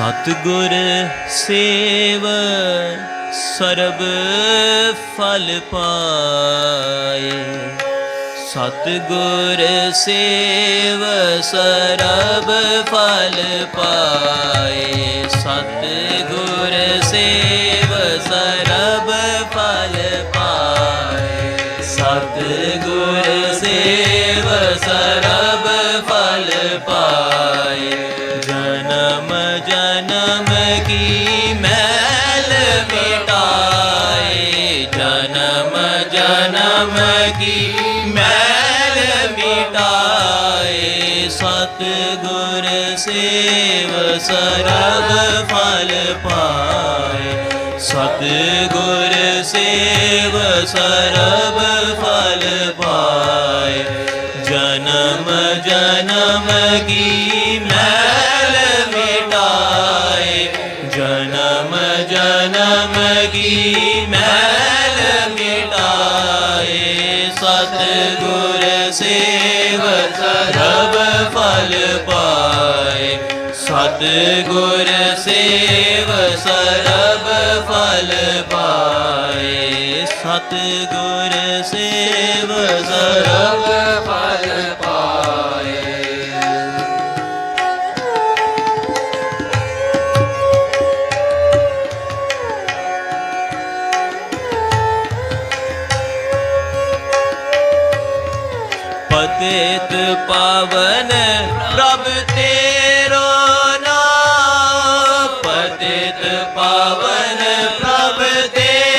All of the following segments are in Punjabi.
ਸਤਿਗੁਰ ਸੇਵ ਸਰਬ ਫਲ ਪਾਏ। ਸਤਿਗੁਰ ਸੇਵ, ਸਰਬ ਫਲ ਪਾਏ। ਸਤਿਗੁਰ ਸੇਵ, ਸਰਬ ਫਲ ਪਾਏ। ਸਤਿਗੁਰ ਸੇਵ ਸਰਬ ਜਨਮ ਜਨਮ ਕੀ ਮੈਲ ਮਿਟਾਏ? ਸਤਿਗੁਰ ਸੇਵ ਸਰਬ ਫਲ ਪਾਏ। ਸਤਿਗੁਰ ਸੇਵ ਸਰਬ ਫਲ ਪਾਏ। ਜਨਮ ਜਨਮ ਕੀ ਫਲ ਪਾਏ। ਸਤਿਗੁਰ ਸੇਵ ਸਰਬ ਫਲ ਪਾਏ। ਸਤਿਗੁਰ ਸੇਵ ਸਰਬ ਪਤਿਤ ਪਾਵਨ ਪ੍ਰਭ ਤੇਰੋ ਨਾਮ। ਪਤਿਤ ਪਾਵਨ ਪ੍ਰਭ ਤੇਰੋ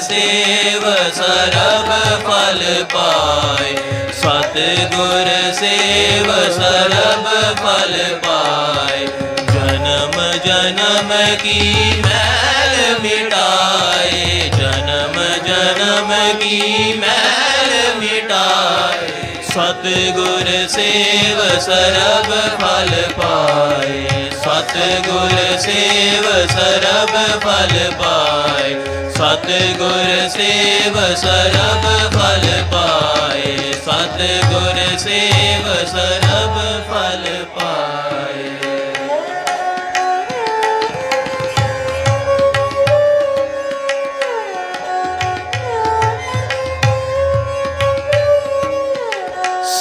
ਸੇਵ ਸਰਬ ਫਲ ਪਾਏ। ਸਤਿਗੁਰ ਸੇਵ ਸਰਬ ਫਲ ਪਾਏ। ਜਨਮ ਜਨਮ ਕੀ ਮੈਲ ਮਿਟਾਏ। ਜਨਮ ਜਨਮ ਕੀ ਮੈਲ ਮਿਟਾਏ। ਸਤਿਗੁਰ ਸੇਵ ਸਰਬ ਫਲ ਪਾਏ। ਸਤਿਗੁਰ ਸੇਵ ਸਰਬ ਫਲ ਪਾਏ। ਸਤਿਗੁਰ ਸੇਵ ਸਰਬ ਫਲ ਪਾਏ। ਸਤਿਗੁਰ ਸੇਵ ਸਰਬ ਫਲ ਪਾਏ।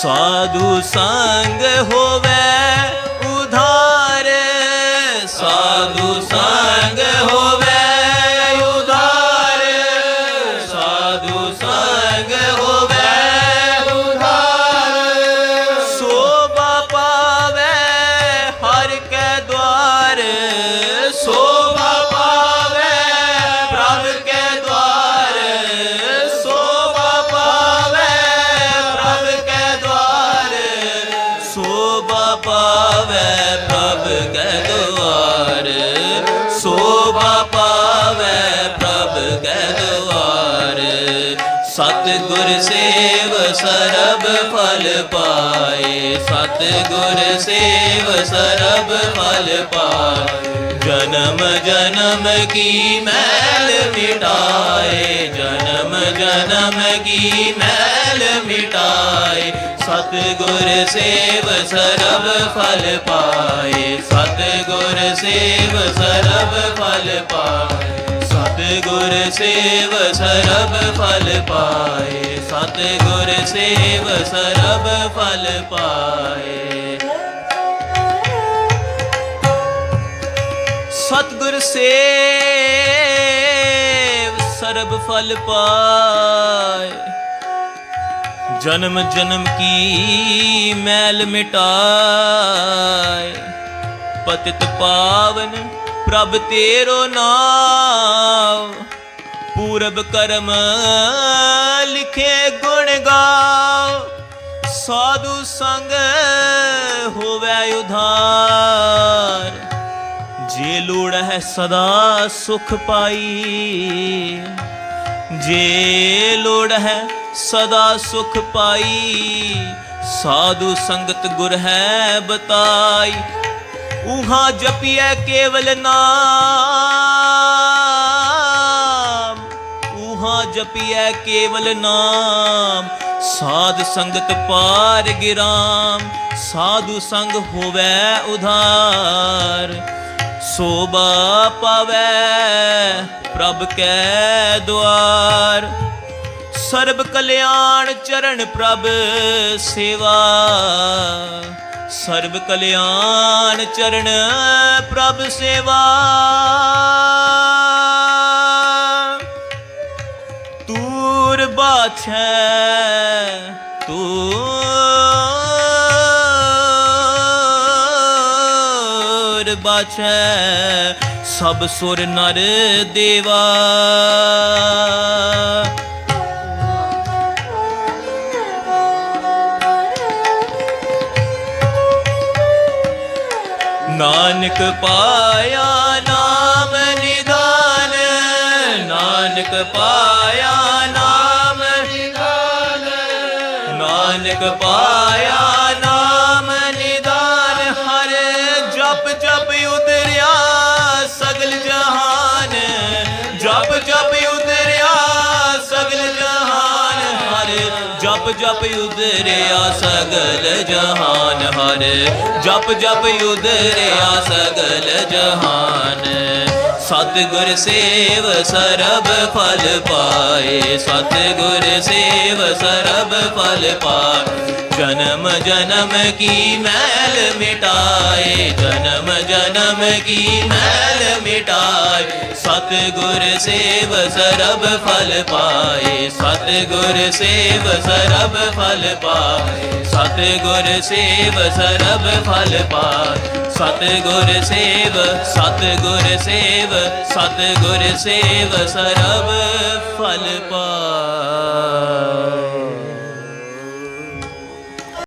ਸਾਧੂ ਸੰਗ ਹੋਵੇ ਸਤਿਗੁਰ ਸੇਵ ਸਰਬ ਫਲ ਪਾਏ। ਸਤਿਗੁਰ ਸੇਵ ਸਰਬ ਫਲ ਪਾਏ। ਜਨਮ ਜਨਮ ਕੀ ਮੈਲ ਮਿਟਾਏ। ਜਨਮ ਜਨਮ ਕੀ ਮੈਲ ਮਿਟਾਏ। ਸਤਿਗੁਰ ਸੇਵ ਸਰਬ ਫਲ ਪਾਏ। ਸਤਿਗੁਰ ਸੇਵ ਸਰਬ ਫਲ ਪਾਏ। ਸਤਿਗੁਰ ਸੇਵ ਸਰਬ ਫਲ ਪਾਏ। ਸਤਿਗੁਰ ਸੇਵ ਸਰਬ ਫਲ ਪਾਏ। ਸਤਿਗੁਰ ਸੇਵ ਸਰਬ ਫਲ ਪਾਏ। ਜਨਮ ਜਨਮ ਕੀ ਮੈਲ ਮਿਟਾਏ। ਪਤਿਤ ਪਾਵਨ ਪ੍ਰਭ ਤੇਰੋ ਨਾਮ, ਪੂਰਬ ਕਰਮ ਲਿਖੇ ਗੁਣ ਗਾਓ। ਸਾਧੂ ਸੰਗ ਹੋਵੇ ਉਧਾਰ, ਜੇ ਲੋੜ ਹੈ ਸਦਾ ਸੁਖ ਪਾਈ। ਜੇ ਲੋੜ ਹੈ ਸਦਾ ਸੁਖ ਪਾਈ, ਸਾਧੂ ਸੰਗਤ ਗੁਰ ਹੈ ਬਤਾਈ। ਉਹਾਂ ਜਪੀਐ ਕੇਵਲ ਨਾਮ। ਉਹਾਂ ਜਪੀਐ ਕੇਵਲ ਨਾਮ। ਸਾਧ ਸੰਗਤ ਪਾਰ ਗਿਰਾਮ। ਸਾਧੂ ਸੰਗ ਹੋਵੇ ਉਧਾਰ। ਸੋਭਾ ਪਾਵੈ ਪ੍ਰਭ ਕੈ ਦੁਆਰ। ਸਰਬ ਕਲਿਆਣ ਚਰਨ ਪ੍ਰਭ ਸੇਵਾ। ਸਰਬ ਕਲਿਆਣ ਚਰਨ ਪ੍ਰਭ ਸੇਵਾ। ਤੂਰ ਬਾਛੈ ਤੂਰ ਬਾਛੈ ਸਭ ਸੁਰ ਨਰ ਦੇਵਾ। ਨਾਨਕ ਪਾਇਆ ਨਾਮ ਨਿਦਾਨ, ਨਾਨਕ ਪਾਇਆ ਨਾਮ ਨਿਦਾਨ, ਨਾਨਕ ਪਾਇਆ ਨਾਮ ਨਿਦਾਨ, ਹਰ ਜਪ ਜਪ ਉਤਰਿਆ ਜਪ ਜਪ ਉਤਰਿਆ ਸਗਲ ਜਹਾਨ ਹਰ ਜਪ ਜਪ ਉਤਰਿਆ ਸਗਲ ਜਹਾਨ ਸਤਿਗੁਰ ਸੇਵ ਸਰਬ ਫਲ ਪਾਏ ਸਤਿਗੁਰ ਸੇਵ ਸਰਬ ਫਲ ਪਾਏ ਜਨਮ ਜਨਮ ਕੀ ਮੈਲ ਮਿਟਾਏ ਜਨਮ ਜਨਮ ਕੀ ਮੈਲ ਮਿਟਾਏ ਸਤਿਗੁਰ ਸੇਵ ਸਰਬ ਫਲ ਪਾਏ, ਸਤਿਗੁਰ ਸੇਵ ਸਰਬ ਫਲ ਪਾਏ, ਸਤਿਗੁਰ ਸੇਵ ਸਰਬ ਫਲ ਪਾਏ, ਸਤਿਗੁਰ ਸੇਵ ਸਤਿਗੁਰ ਸੇਵ ਸਤਿਗੁਰ ਸੇਵ ਸਰਬ ਫਲ ਪਾਏ।